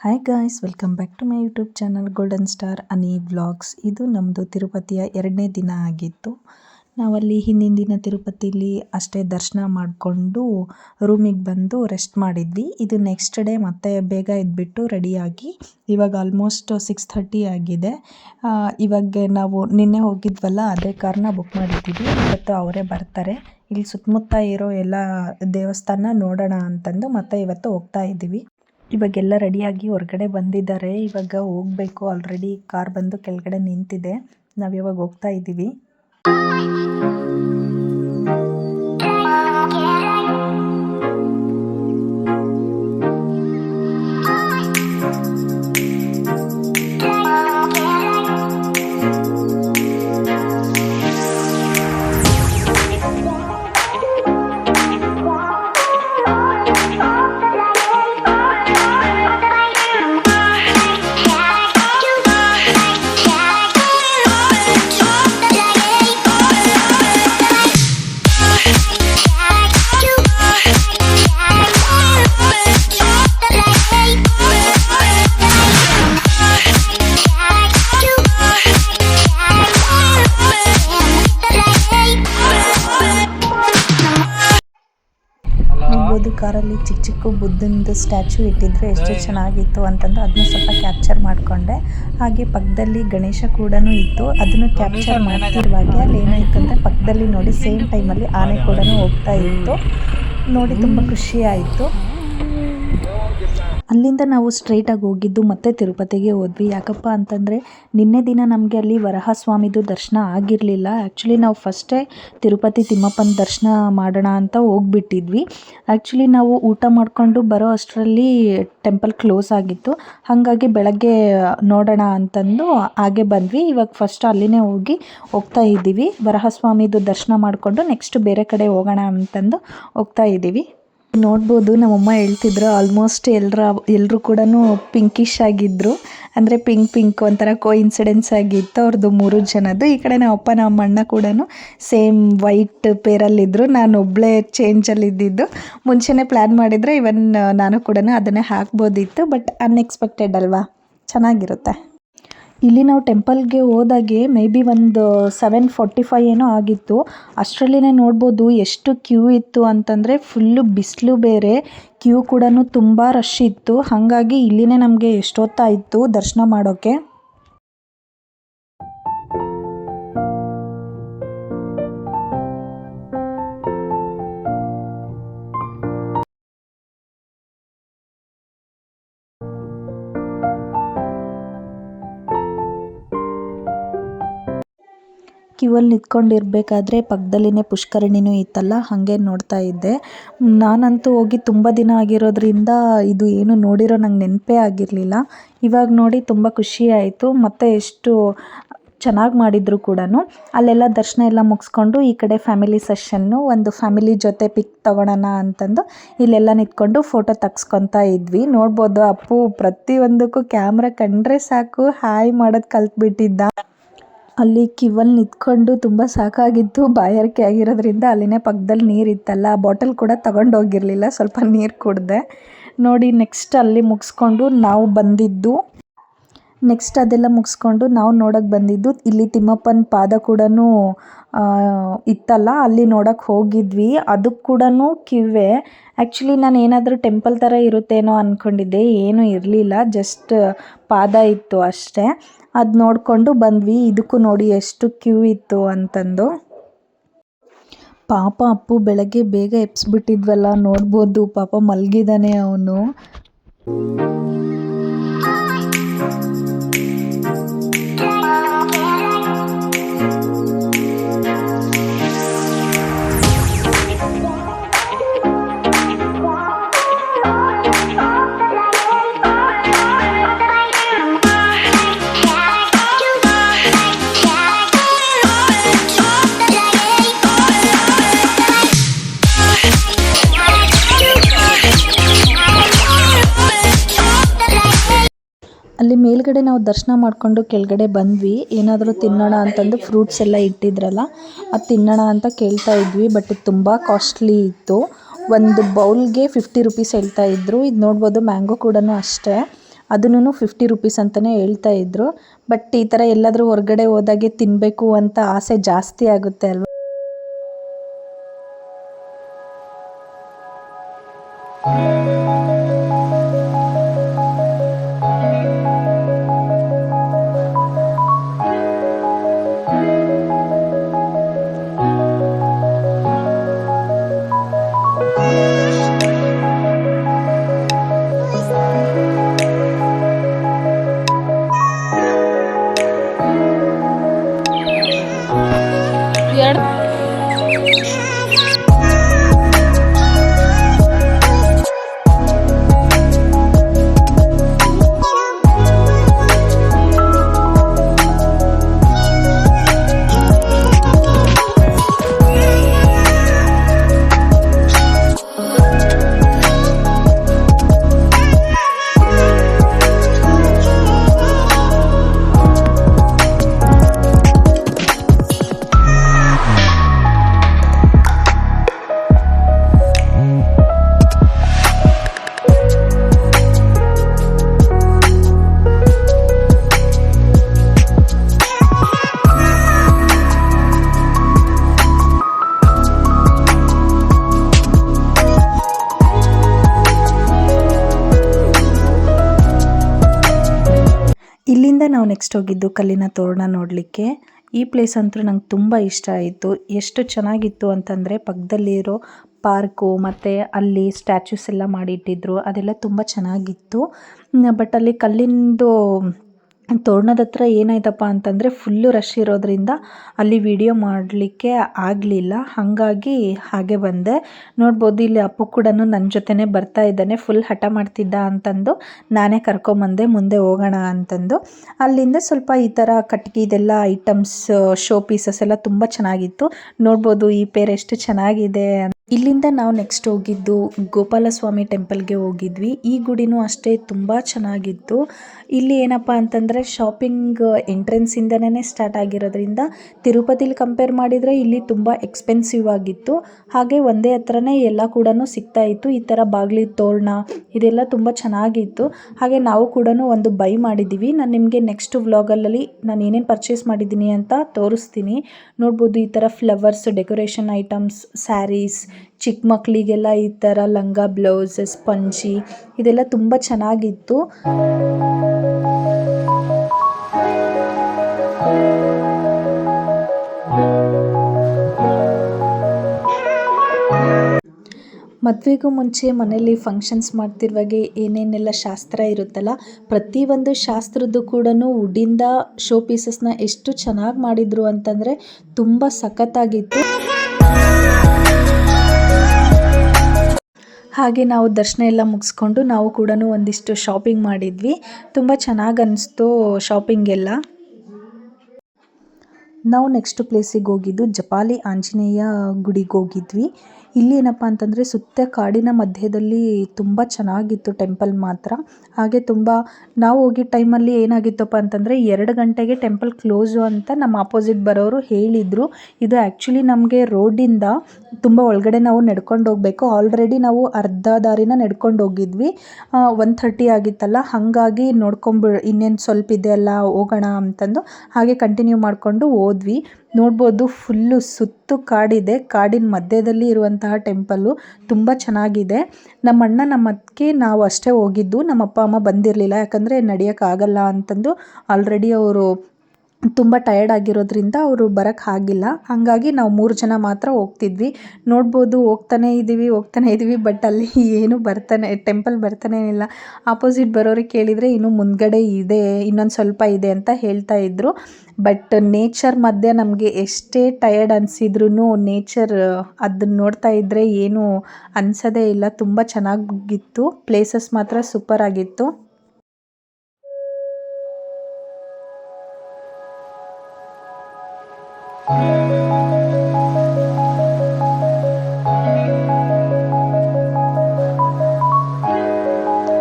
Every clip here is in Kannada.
Hi guys welcome back to my YouTube channel golden star Ani vlogs ಇದು ನಮ್ಮದು ತಿರುಪತಿಯ ಎರಡನೇ ದಿನ ಆಗಿತ್ತು. ನಾವಲ್ಲಿ ಹಿಂದಿನ ದಿನ ತಿರುಪತಿಲಿ ಅಷ್ಟೇ ದರ್ಶನ ಮಾಡಿಕೊಂಡು ರೂಮಿಗೆ ಬಂದು ರೆಸ್ಟ್ ಮಾಡಿದ್ವಿ. ಇದು ನೆಕ್ಸ್ಟ್ ಡೇ ಮತ್ತೆ ಬೇಗ ಇದ್ಬಿಟ್ಟು ರೆಡಿಯಾಗಿ ಇವಾಗ ಆಲ್ಮೋಸ್ಟ್ ಸಿಕ್ಸ್ ಥರ್ಟಿ ಆಗಿದೆ. ಇವಾಗ ನಾವು ನಿನ್ನೆ ಹೋಗಿದ್ವಲ್ಲ, ಅದೇ ಕಾರನ್ನ ಬುಕ್ ಮಾಡಿದ್ದೀವಿ. ಇವತ್ತು ಅವರೇ ಬರ್ತಾರೆ. ಇಲ್ಲಿ ಸುತ್ತಮುತ್ತ ಇರೋ ಎಲ್ಲ ದೇವಸ್ಥಾನ ನೋಡೋಣ ಅಂತಂದು ಮತ್ತೆ ಇವತ್ತು ಹೋಗ್ತಾ ಇದ್ದೀವಿ. ಇವಾಗೆಲ್ಲ ರೆಡಿಯಾಗಿ ಹೊರಗಡೆ ಬಂದಿದ್ದಾರೆ. ಇವಾಗ ಹೋಗಬೇಕು. ಆಲ್ರೆಡಿ ಕಾರ್ ಬಂದು ಕೆಳಗಡೆ ನಿಂತಿದೆ. ನಾವು ಇವಾಗ ಹೋಗ್ತಾ ಇದ್ದೀವಿ ನೋಡ್ಬೋದು ಕಾರಲ್ಲಿ ಚಿಕ್ಕ ಚಿಕ್ಕ ಬುದ್ಧಂದು ಸ್ಟ್ಯಾಚು ಇಟ್ಟಿದ್ರು ಎಷ್ಟು ಚೆನ್ನಾಗಿತ್ತು ಅಂತಂದು ಅದನ್ನ ಸ್ವಲ್ಪ ಕ್ಯಾಪ್ಚರ್ ಮಾಡಿಕೊಂಡೆ. ಹಾಗೆ ಪಕ್ಕದಲ್ಲಿ ಗಣೇಶ ಕೂಡ ಇತ್ತು. ಅದನ್ನು ಕ್ಯಾಪ್ಚರ್ ಮಾಡ್ತಿರುವಾಗ ಅಲ್ಲಿ ಏನಾಯ್ತು ಅಂದರೆ ಪಕ್ಕದಲ್ಲಿ ನೋಡಿ ಸೇಮ್ ಟೈಮಲ್ಲಿ ಆನೆ ಕೂಡ ಹೋಗ್ತಾ ಇತ್ತು. ನೋಡಿ ತುಂಬ ಖುಷಿ ಆಯಿತು ಅಲ್ಲಿಂದ ನಾವು ಸ್ಟ್ರೈಟಾಗಿ ಹೋಗಿದ್ದು ಮತ್ತೆ ತಿರುಪತಿಗೆ ಹೋದ್ವಿ. ಯಾಕಪ್ಪ ಅಂತಂದರೆ ನಿನ್ನೆ ದಿನ ನಮಗೆ ಅಲ್ಲಿ ವರಹಸ್ವಾಮಿದು ದರ್ಶನ ಆಗಿರಲಿಲ್ಲ. ಆ್ಯಕ್ಚುಲಿ ನಾವು ಫಸ್ಟೇ ತಿರುಪತಿ ತಿಮ್ಮಪ್ಪನ ದರ್ಶನ ಮಾಡೋಣ ಅಂತ ಹೋಗ್ಬಿಟ್ಟಿದ್ವಿ. ಆ್ಯಕ್ಚುಲಿ ನಾವು ಊಟ ಮಾಡಿಕೊಂಡು ಬರೋ ಅಷ್ಟರಲ್ಲಿ ಟೆಂಪಲ್ ಕ್ಲೋಸ್ ಆಗಿತ್ತು. ಹಾಗಾಗಿ ಬೆಳಗ್ಗೆ ನೋಡೋಣ ಅಂತಂದು ಹಾಗೆ ಬಂದ್ವಿ. ಇವಾಗ ಫಸ್ಟ್ ಅಲ್ಲಿನೇ ಹೋಗಿ ಹೋಗ್ತಾ ಇದ್ದೀವಿ. ವರಹಸ್ವಾಮಿದು ದರ್ಶನ ಮಾಡಿಕೊಂಡು ನೆಕ್ಸ್ಟ್ ಬೇರೆ ಕಡೆ ಹೋಗೋಣ ಅಂತಂದು ಹೋಗ್ತಾ ಇದ್ದೀವಿ. ನೋಡ್ಬೋದು, ನಮ್ಮಮ್ಮ ಹೇಳ್ತಿದ್ರು ಆಲ್ಮೋಸ್ಟ್ ಎಲ್ಲರ ಎಲ್ಲರೂ ಕೂಡ ಪಿಂಕಿಶ್ ಆಗಿದ್ರು. ಅಂದರೆ ಪಿಂಕ್ ಪಿಂಕ್ ಒಂಥರ ಕೋ ಇನ್ಸಿಡೆನ್ಸ್ ಆಗಿತ್ತು ಅವ್ರದ್ದು ಮೂರು ಜನದ್ದು. ಈ ಕಡೆ ನಮ್ಮ ಅಪ್ಪ ನಮ್ಮ ಅಣ್ಣ ಕೂಡ ಸೇಮ್ ವೈಟ್ ಪೇರಲ್ಲಿದ್ದರು ನಾನು ಒಬ್ಬಳೇ ಚೇಂಜಲ್ಲಿದ್ದಿದ್ದು ಮುಂಚೆನೇ ಪ್ಲ್ಯಾನ್ ಮಾಡಿದರೆ ಇವನ್ ನಾನು ಕೂಡ ಅದನ್ನೇ ಹಾಕ್ಬೋದಿತ್ತು ಬಟ್ ಅನ್ಎಕ್ಸ್ಪೆಕ್ಟೆಡ್ ಅಲ್ವಾ? ಚೆನ್ನಾಗಿರುತ್ತೆ. ಇಲ್ಲಿ ನಾವು ಟೆಂಪಲ್ಗೆ ಹೋದಾಗೆ ಮೇ ಬಿ ಒಂದು ಸೆವೆನ್ ಫಾರ್ಟಿ ಫೈವ್ ಏನೋ ಆಗಿತ್ತು. ಅಷ್ಟರಲ್ಲಿನೇ ನೋಡ್ಬೋದು ಎಷ್ಟು ಕ್ಯೂ ಇತ್ತು ಅಂತಂದರೆ ಫುಲ್ಲು ಬಿಸಿಲು ಬೇರೆ, ಕ್ಯೂ ಕೂಡ ತುಂಬ ರಶ್ ಇತ್ತು. ಹಾಗಾಗಿ ಇಲ್ಲಿನೇ ನಮಗೆ ಎಷ್ಟೊತ್ತಾಯಿತು ದರ್ಶನ ಮಾಡೋಕ್ಕೆ ಕ್ಯೂವಲ್ಲಿ ನಿಂತ್ಕೊಂಡಿರ್ಬೇಕಾದ್ರೆ ಪಕ್ಕದಲ್ಲಿನೇ ಪುಷ್ಕರಣಿನೂ ಇತ್ತಲ್ಲ, ಹಾಗೆ ನೋಡ್ತಾ ಇದ್ದೆ. ನಾನಂತೂ ಹೋಗಿ ತುಂಬ ದಿನ ಆಗಿರೋದ್ರಿಂದ ಇದು ಏನು ನೋಡಿರೋ ನಂಗೆ ನೆನಪೇ ಆಗಿರಲಿಲ್ಲ. ಇವಾಗ ನೋಡಿ ತುಂಬ ಖುಷಿ ಆಯಿತು, ಮತ್ತು ಎಷ್ಟು ಚೆನ್ನಾಗಿ ಮಾಡಿದ್ರು ಕೂಡ ಅಲ್ಲೆಲ್ಲ ದರ್ಶನ ಎಲ್ಲ ಮುಗಿಸ್ಕೊಂಡು ಈ ಕಡೆ ಫ್ಯಾಮಿಲಿ ಸೆಷನ್ನು, ಒಂದು ಫ್ಯಾಮಿಲಿ ಜೊತೆ ಪಿಕ್ ತಗೊಳ್ಳೋಣ ಅಂತಂದು ಇಲ್ಲೆಲ್ಲ ನಿಂತ್ಕೊಂಡು ಫೋಟೋ ತೆಗ್ಸ್ಕೊತಾ ಇದ್ವಿ. ನೋಡ್ಬೋದು ಅಪ್ಪು ಪ್ರತಿಯೊಂದಕ್ಕೂ ಕ್ಯಾಮ್ರಾ ಕಂಡ್ರೆ ಸಾಕು, ಹಾಯ್ ಮಾಡೋದು ಕಲ್ತ್ಬಿಟ್ಟಿದ್ದ. ಅಲ್ಲಿ ಕ್ಯೂವಲ್ಲಿ ನಿಂತ್ಕೊಂಡು ತುಂಬ ಸಾಕಾಗಿತ್ತು. ಬಾಯಾರಿಕೆ ಆಗಿರೋದ್ರಿಂದ ಅಲ್ಲಿನೇ ಪಕ್ಕದಲ್ಲಿ ನೀರಿತ್ತಲ್ಲ ಬಾಟಲ್ ಕೂಡ ತಗೊಂಡು ಹೋಗಿರಲಿಲ್ಲ, ಸ್ವಲ್ಪ ನೀರು ಕುಡಿದೆ. ನೋಡಿ ನೆಕ್ಸ್ಟ್ ಅಲ್ಲಿ ಮುಗಿಸ್ಕೊಂಡು ನಾವು ಬಂದಿದ್ದು. ನೆಕ್ಸ್ಟ್ ಅದೆಲ್ಲ ಮುಗಿಸ್ಕೊಂಡು ನಾವು ನೋಡೋಕ್ಕೆ ಬಂದಿದ್ದು. ಇಲ್ಲಿ ತಿಮ್ಮಪ್ಪನ ಪಾದ ಕೂಡ ಇತ್ತಲ್ಲ, ಅಲ್ಲಿ ನೋಡೋಕ್ಕೆ ಹೋಗಿದ್ವಿ. ಅದಕ್ಕೆ ಕೂಡ ಕಿವೆ ಆ್ಯಕ್ಚುಲಿ ನಾನು ಏನಾದರೂ ಟೆಂಪಲ್ ಥರ ಇರುತ್ತೇನೋ ಅಂದ್ಕೊಂಡಿದ್ದೆ ಏನೂ ಇರಲಿಲ್ಲ ಜಸ್ಟ್ ಪಾದ ಇತ್ತು ಅಷ್ಟೇ. ಅದು ನೋಡಿಕೊಂಡು ಬಂದ್ವಿ. ಇದಕ್ಕೂ ನೋಡಿ ಎಷ್ಟು ಕ್ಯೂ ಇತ್ತು ಅಂತಂದು. ಪಾಪ ಅಪ್ಪು ಬೆಳಗ್ಗೆ ಬೇಗ ಎಬ್ಸ್ಬಿಟ್ಟಿದ್ವಲ್ಲ, ನೋಡ್ಬೋದು. ಪಾಪ ಮಲಗಿದ್ದಾನೆ ಅವನು. ಅಲ್ಲಿ ಮೇಲ್ಗಡೆ ನಾವು ದರ್ಶನ ಮಾಡ್ಕೊಂಡು ಕೆಳಗಡೆ ಬಂದ್ವಿ. ಏನಾದರೂ ತಿನ್ನೋಣ ಅಂತಂದು ಫ್ರೂಟ್ಸ್ ಎಲ್ಲ ಇಟ್ಟಿದ್ರಲ್ಲ, ಅದು ತಿನ್ನೋಣ ಅಂತ ಕೇಳ್ತಾ ಇದ್ವಿ ಬಟ್ ತುಂಬಾ ಕಾಸ್ಟ್ಲಿ ಇತ್ತು. ಒಂದು ಬೌಲ್ಗೆ ಫಿಫ್ಟಿ ರುಪೀಸ್ ಹೇಳ್ತಾ ಇದ್ರು. ಇದು ನೋಡ್ಬೋದು ಮ್ಯಾಂಗೋ ಕೂಡ ಅಷ್ಟೇ. ಅದನ್ನು ಫಿಫ್ಟಿ ರುಪೀಸ್ ಅಂತಲೇ ಹೇಳ್ತಾ ಇದ್ರು. ಬಟ್ ಈ ಥರ ಎಲ್ಲಾದರೂ ಹೊರಗಡೆ ಹೋದಾಗೆ ತಿನ್ನಬೇಕು ಅಂತ ಆಸೆ ಜಾಸ್ತಿ ಆಗುತ್ತೆ ಅಲ್ವಾ? Earth ಇಲ್ಲಿಂದ ನಾವು ನೆಕ್ಸ್ಟ್ ಹೋಗಿದ್ದು ಕಲ್ಲಿನ ತೋರಣ ನೋಡಲಿಕ್ಕೆ. ಈ ಪ್ಲೇಸ್ ಅಂತೂ ನಂಗೆ ತುಂಬ ಇಷ್ಟ ಆಯಿತು. ಎಷ್ಟು ಚೆನ್ನಾಗಿತ್ತು ಅಂತಂದರೆ ಪಕ್ಕದಲ್ಲಿರೋ ಪಾರ್ಕು ಮತ್ತು ಅಲ್ಲಿ ಸ್ಟ್ಯಾಚ್ಯೂಸ್ ಎಲ್ಲ ಮಾಡಿಟ್ಟಿದ್ರು. ಅದೆಲ್ಲ ತುಂಬ ಚೆನ್ನಾಗಿತ್ತು. ಬಟ್ ಅಲ್ಲಿ ಕಲ್ಲಿಂದು ತೋರಣದ ಹತ್ರ ಏನಾಯ್ತಪ್ಪ ಅಂತಂದರೆ ಫುಲ್ಲು ರಶ್ ಇರೋದ್ರಿಂದ ಅಲ್ಲಿ ವಿಡಿಯೋ ಮಾಡಲಿಕ್ಕೆ ಆಗಲಿಲ್ಲ. ಹಾಗಾಗಿ ಹಾಗೆ ಬಂದೆ. ನೋಡ್ಬೋದು ಇಲ್ಲಿ ಅಪ್ಪು ಕೂಡ ನನ್ನ ಜೊತೆನೇ ಬರ್ತಾ ಇದ್ದಾನೆ ಫುಲ್ ಹಠ ಮಾಡ್ತಿದ್ದ ಅಂತಂದು ನಾನೇ ಕರ್ಕೊಂಬಂದೆ, ಮುಂದೆ ಹೋಗೋಣ ಅಂತಂದು. ಅಲ್ಲಿಂದ ಸ್ವಲ್ಪ ಈ ಥರ ಕಟ್ಗೆ ಇದೆಲ್ಲ ಐಟಮ್ಸ್ ಶೋ ಪೀಸಸ್ ಎಲ್ಲ ತುಂಬ ಚೆನ್ನಾಗಿತ್ತು. ನೋಡ್ಬೋದು ಈ ಪೇರ್ ಎಷ್ಟು ಚೆನ್ನಾಗಿದೆ ಇಲ್ಲಿಂದ ನಾವು ನೆಕ್ಸ್ಟ್ ಹೋಗಿದ್ದು ಗೋಪಾಲಸ್ವಾಮಿ ಟೆಂಪಲ್ಗೆ ಹೋಗಿದ್ವಿ. ಈ ಗುಡಿನೂ ಅಷ್ಟೇ ತುಂಬ ಚೆನ್ನಾಗಿತ್ತು. ಇಲ್ಲಿ ಏನಪ್ಪ ಅಂತಂದರೆ ಶಾಪಿಂಗ್ ಎಂಟ್ರೆನ್ಸಿಂದನೇ ಸ್ಟಾರ್ಟ್ ಆಗಿರೋದ್ರಿಂದ ತಿರುಪತಿಲಿ ಕಂಪೇರ್ ಮಾಡಿದರೆ ಇಲ್ಲಿ ತುಂಬ ಎಕ್ಸ್ಪೆನ್ಸಿವ್ ಆಗಿತ್ತು. ಹಾಗೆ ಒಂದೇ ಹತ್ರನೇ ಎಲ್ಲ ಕೂಡ ಸಿಗ್ತಾ ಇತ್ತು. ಈ ಥರ ಬಾಗಿಲಿ ತೋರಣ ಇದೆಲ್ಲ ತುಂಬ ಚೆನ್ನಾಗಿತ್ತು. ಹಾಗೆ ನಾವು ಕೂಡ ಒಂದು ಬೈ ಮಾಡಿದ್ದೀವಿ ನಾನು ನಿಮಗೆ ನೆಕ್ಸ್ಟ್ ವ್ಲಾಗಲ್ಲಿ ನಾನು ಏನೇನು ಪರ್ಚೇಸ್ ಮಾಡಿದ್ದೀನಿ ಅಂತ ತೋರಿಸ್ತೀನಿ. ನೋಡ್ಬೋದು ಈ ಥರ ಫ್ಲವರ್ಸ್ ಡೆಕೋರೇಷನ್ ಐಟಮ್ಸ್ ಸ್ಯಾರೀಸ್ ಚಿಕ್ಕ ಮಕ್ಕಳಿಗೆಲ್ಲ ಈ ಥರ ಲಂಗ ಬ್ಲೌಸಸ್ ಪಂಚಿ ಇದೆಲ್ಲ ತುಂಬ ಚೆನ್ನಾಗಿತ್ತು. ಮದುವೆಗೂ ಮುಂಚೆ ಮನೇಲಿ ಫಂಕ್ಷನ್ಸ್ ಮಾಡ್ತಿರುವಾಗೆ ಏನೇನೆಲ್ಲ ಶಾಸ್ತ್ರ ಇರುತ್ತಲ್ಲ ಪ್ರತಿಯೊಂದು ಶಾಸ್ತ್ರದ್ದು ಕೂಡ ಉಡಿಂದ ಶೋ ಪೀಸಸ್ನ ಎಷ್ಟು ಚೆನ್ನಾಗಿ ಮಾಡಿದರು ಅಂತಂದರೆ ತುಂಬ ಸಖತ್ತಾಗಿತ್ತು. ಹಾಗೆ ನಾವು ದರ್ಶನ ಎಲ್ಲ ಮುಗಿಸ್ಕೊಂಡು ನಾವು ಕೂಡ ಒಂದಿಷ್ಟು ಶಾಪಿಂಗ್ ಮಾಡಿದ್ವಿ. ತುಂಬ ಚೆನ್ನಾಗಿ ಅನ್ನಿಸ್ತು ಶಾಪಿಂಗ್ ಎಲ್ಲ. ನಾವು ನೆಕ್ಸ್ಟ್ ಪ್ಲೇಸಿಗೆ ಹೋಗಿದ್ದು ಜಪಾಲಿ ಆಂಜನೇಯ ಗುಡಿಗೆ ಹೋಗಿದ್ವಿ. ಇಲ್ಲಿ ಏನಪ್ಪ ಅಂತಂದರೆ ಸುತ್ತ ಕಾಡಿನ ಮಧ್ಯದಲ್ಲಿ ತುಂಬ ಚೆನ್ನಾಗಿತ್ತು ಟೆಂಪಲ್ ಮಾತ್ರ. ಹಾಗೆ ತುಂಬ ನಾವು ಹೋಗಿದ್ದ ಟೈಮಲ್ಲಿ ಏನಾಗಿತ್ತಪ್ಪ ಅಂತಂದರೆ ಎರಡು ಗಂಟೆಗೆ ಟೆಂಪಲ್ ಕ್ಲೋಸು ಅಂತ ನಮ್ಮ ಆಪೋಸಿಟ್ ಬರೋರು ಹೇಳಿದರು. ಇದು ಆ್ಯಕ್ಚುಲಿ ನಮಗೆ ರೋಡಿಂದ ತುಂಬ ಒಳಗಡೆ ನಾವು ನಡ್ಕೊಂಡು ಹೋಗಬೇಕು. ಆಲ್ರೆಡಿ ನಾವು ಅರ್ಧ ದಾರಿನ ನಡ್ಕೊಂಡು ಹೋಗಿದ್ವಿ. ಒನ್ ಥರ್ಟಿ ಆಗಿತ್ತಲ್ಲ, ಹಾಗಾಗಿ ನೋಡ್ಕೊಂಬಿ ಇನ್ನೇನು ಸ್ವಲ್ಪ ಇದೆ ಅಲ್ಲ, ಹೋಗೋಣ ಅಂತಂದು. ಹಾಗೆ ಕಂಟಿನ್ಯೂ ಮಾಡಿಕೊಂಡು ಹೋದ್ವಿ ನೋಡ್ಬೋದು ಫುಲ್ಲು ಸುತ್ತು ಕಾಡಿದೆ. ಕಾಡಿನ ಮಧ್ಯದಲ್ಲಿ ಇರುವಂತಹ ಟೆಂಪಲ್ಲು ತುಂಬ ಚೆನ್ನಾಗಿದೆ. ನಮ್ಮ ಅಣ್ಣ ನಮ್ಮ ಅತ್ತಿಗೆ ನಾವು ಅಷ್ಟೇ ಹೋಗಿದ್ದು. ನಮ್ಮ ಅಪ್ಪ ಅಮ್ಮ ಬಂದಿರಲಿಲ್ಲ. ಯಾಕಂದರೆ ನಡೆಯೋಕ್ಕಾಗಲ್ಲ ಅಂತಂದು ಆಲ್ರೆಡಿ ಅವರು ತುಂಬ ಟಯರ್ಡ್ ಆಗಿರೋದ್ರಿಂದ ಅವರು ಬರೋಕ್ಕೆ ಆಗಿಲ್ಲ. ಹಾಗಾಗಿ ನಾವು ಮೂರು ಜನ ಮಾತ್ರ ಹೋಗ್ತಿದ್ವಿ. ನೋಡ್ಬೋದು ಹೋಗ್ತಾನೆ ಇದ್ದೀವಿ ಹೋಗ್ತಾನೆ ಇದ್ದೀವಿ ಬಟ್ ಅಲ್ಲಿ ಏನು ಬರ್ತಾನೆ ಟೆಂಪಲ್ ಬರ್ತಾನೆ ಇಲ್ಲ ಆಪೋಸಿಟ್ ಬರೋರಿಗೆ ಕೇಳಿದರೆ ಇನ್ನೂ ಮುಂದ್ಗಡೆ ಇದೆ, ಇನ್ನೊಂದು ಸ್ವಲ್ಪ ಇದೆ ಅಂತ ಹೇಳ್ತಾ ಇದ್ರು. ಬಟ್ ನೇಚರ್ ಮಧ್ಯೆ ನಮಗೆ ಎಷ್ಟೇ ಟಯರ್ಡ್ ಅನಿಸಿದ್ರು ನೇಚರ್ ಅದನ್ನ ನೋಡ್ತಾ ಇದ್ದರೆ ಏನು ಅನಿಸೋದೇ ಇಲ್ಲ. ತುಂಬ ಚೆನ್ನಾಗಿತ್ತು ಪ್ಲೇಸಸ್ ಮಾತ್ರ ಸೂಪರ್ ಆಗಿತ್ತು.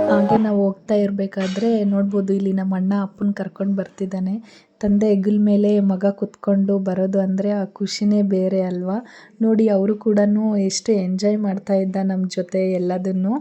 ಹಾಗೆ ನಾವು ಹೋಗ್ತಾ ಇರಬೇಕಾದ್ರೆ ನೋಡ್ಬೋದು ಇಲ್ಲಿ ನಮ್ಮ ಅಣ್ಣ ಅಪ್ಪನ ಕರ್ಕೊಂಡು ಬರ್ತಿದ್ದಾನೆ. ತಂದೆ ಹೆಗಲ ಮೇಲೆ ಮಗ ಕುತ್ಕೊಂಡು ಬರೋದು ಅಂದರೆ ಆ ಖುಷಿನೇ ಬೇರೆ ಅಲ್ವಾ? ನೋಡಿ, ಅವರು ಕೂಡ ಎಷ್ಟು ಎಂಜಾಯ್ ಮಾಡ್ತಾ ಇದ್ದ ನಮ್ಮ ಜೊತೆ ಎಲ್ಲದನ್ನು.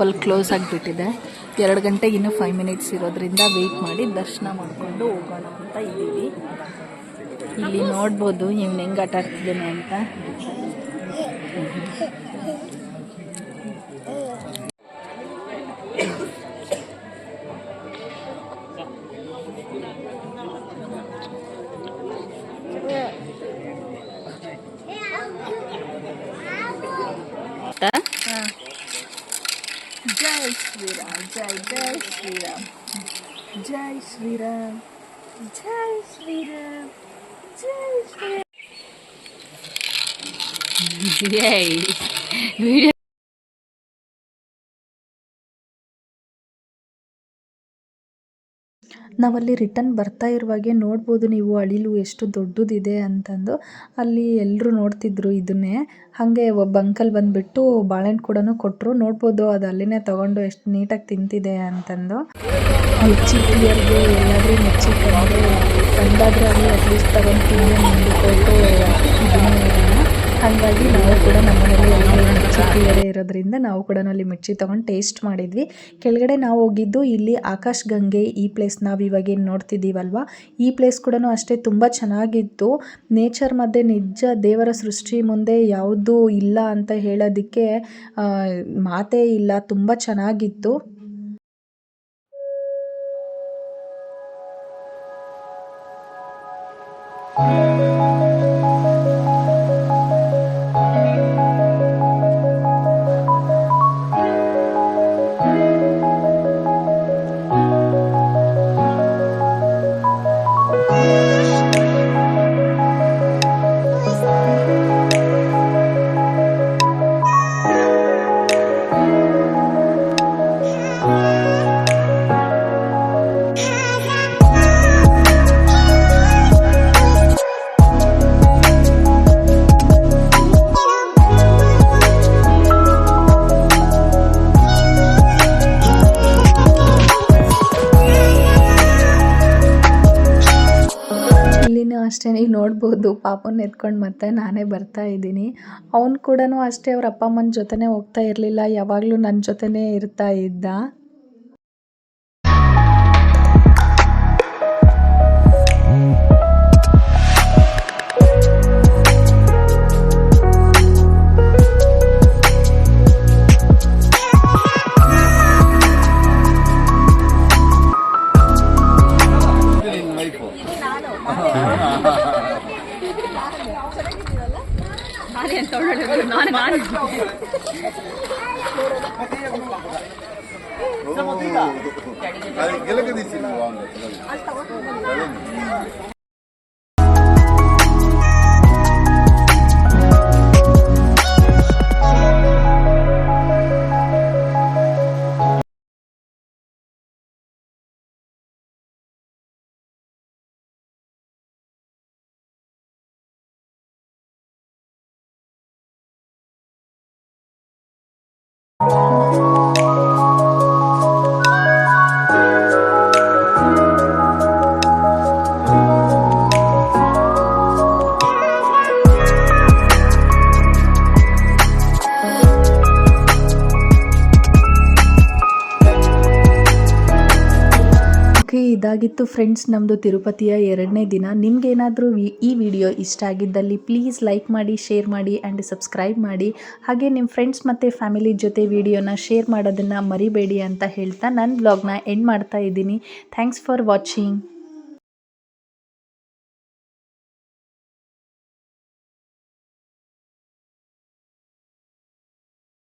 ಟೆಂಪಲ್ ಕ್ಲೋಸ್ ಆಗಿಬಿಟ್ಟಿದೆ. ಎರಡು ಗಂಟೆಗೆ ಇನ್ನೂ ಫೈವ್ ಮಿನಿಟ್ಸ್ ಇರೋದ್ರಿಂದ ವೆಯ್ಟ್ ಮಾಡಿ ದರ್ಶನ ಮಾಡಿಕೊಂಡು ಹೋಗೋಣ ಅಂತ ಇದ್ದೀವಿ. ಇಲ್ಲಿ ನೋಡ್ಬೋದು ಇವ್ನು ಹೆಂಗೆ ಆಟ ಆಡ್ತಿದ್ದಾನೆ ಅಂತ. Jai Sri Ram, Jai Jai Ram, Jai Sri Ram, Jai Sri Ram, Jai Shri Ram. Yay! ನಾವಲ್ಲಿ ರಿಟರ್ನ್ ಬರ್ತಾ ಇರುವಾಗೆ ನೋಡ್ಬೋದು ನೀವು ಅಳಿಲು ಎಷ್ಟು ದೊಡ್ಡದಿದೆ ಅಂತಂದು. ಅಲ್ಲಿ ಎಲ್ಲರೂ ನೋಡ್ತಿದ್ರು ಇದನ್ನೇ. ಹಾಗೆ ಒಬ್ಬ ಅಂಕಲ್ ಬಂದುಬಿಟ್ಟು ಬಾಳೆಹಣ್ಣು ಕೂಡ ಕೊಟ್ಟರು ನೋಡ್ಬೋದು ಅದು ಅಲ್ಲಿನೇ ತೊಗೊಂಡು ಎಷ್ಟು ನೀಟಾಗಿ ತಿಂತಿದೆ ಅಂತಂದು. ಮೆಚ್ಚಿ ಎಲ್ಲಾದರೂ ಮಿರ್ಚಿ ತಂದರೆ ಅಲ್ಲಿ ಅಟ್ಲೀಸ್ಟ್ ತಗೊಂಡು ತಿಂದು ಕೊಟ್ಟು ಇದನ್ನೇ ಹಾಗಾಗಿ ನಾವು ಕೂಡ ನಮ್ಮನೇಲಿ ಎಲ್ಲರೂ ಮಿರ್ಚಿ ಬೇರೆ ಇರೋದ್ರಿಂದ ನಾವು ಕೂಡ ಅಲ್ಲಿ ಮಿರ್ಚಿ ತೊಗೊಂಡು ಟೇಸ್ಟ್ ಮಾಡಿದ್ವಿ. ಕೆಳಗಡೆ ನಾವು ಹೋಗಿದ್ದು ಇಲ್ಲಿ ಆಕಾಶ್ ಗಂಗೆ ಈ ಪ್ಲೇಸ್ ನಾವು ಇವಾಗ ಏನು ನೋಡ್ತಿದ್ದೀವಲ್ವ? ಈ ಪ್ಲೇಸ್ ಕೂಡ ಅಷ್ಟೇ ತುಂಬ ಚೆನ್ನಾಗಿತ್ತು. ನೇಚರ್ ಮಧ್ಯೆ ನಿಜ ದೇವರ ಸೃಷ್ಟಿ ಮುಂದೆ ಯಾವುದೂ ಇಲ್ಲ ಅಂತ ಹೇಳೋದಕ್ಕೆ ಮಾತೇ ಇಲ್ಲ. ತುಂಬ ಚೆನ್ನಾಗಿತ್ತು. ಇಲ್ಲಿನೂ ಅಷ್ಟೇ ಈಗ ನೋಡ್ಬೋದು. ಪಾಪನ ಎತ್ಕೊಂಡು ಮತ್ತೆ ನಾನೇ ಬರ್ತಾ ಇದ್ದೀನಿ. ಅವ್ನು ಕೂಡ ಅಷ್ಟೇ, ಅವ್ರ ಅಪ್ಪ ಅಮ್ಮನ ಜೊತೆನೇ ಹೋಗ್ತಾ ಇರಲಿಲ್ಲ. ಯಾವಾಗಲೂ ನನ್ನ ಜೊತೆನೇ ಇರ್ತಾ ಇದ್ದ. ನಾನೇ ಅಂತ ಹೇಳೋದು ನಾನು ನಾನು Thank you. ಇದಾಗಿತ್ತು ಫ್ರೆಂಡ್ಸ್ ನಮ್ಮದು ತಿರುಪತಿಯ ಎರಡನೇ ದಿನ. ನಿಮಗೇನಾದರೂ ಈ ವಿಡಿಯೋ ಇಷ್ಟ ಆಗಿದ್ದಲ್ಲಿ ಪ್ಲೀಸ್ ಲೈಕ್ ಮಾಡಿ ಶೇರ್ ಮಾಡಿ ಆ್ಯಂಡ್ ಸಬ್ಸ್ಕ್ರೈಬ್ ಮಾಡಿ. ಹಾಗೆ ನಿಮ್ಮ ಫ್ರೆಂಡ್ಸ್ ಮತ್ತು ಫ್ಯಾಮಿಲಿ ಜೊತೆ ವಿಡಿಯೋನ ಶೇರ್ ಮಾಡೋದನ್ನು ಮರಿಬೇಡಿ ಅಂತ ಹೇಳ್ತಾ ನನ್ನ ಬ್ಲಾಗ್ನ ಎಂಡ್ ಮಾಡ್ತಾ ಇದ್ದೀನಿ. Thanks for watching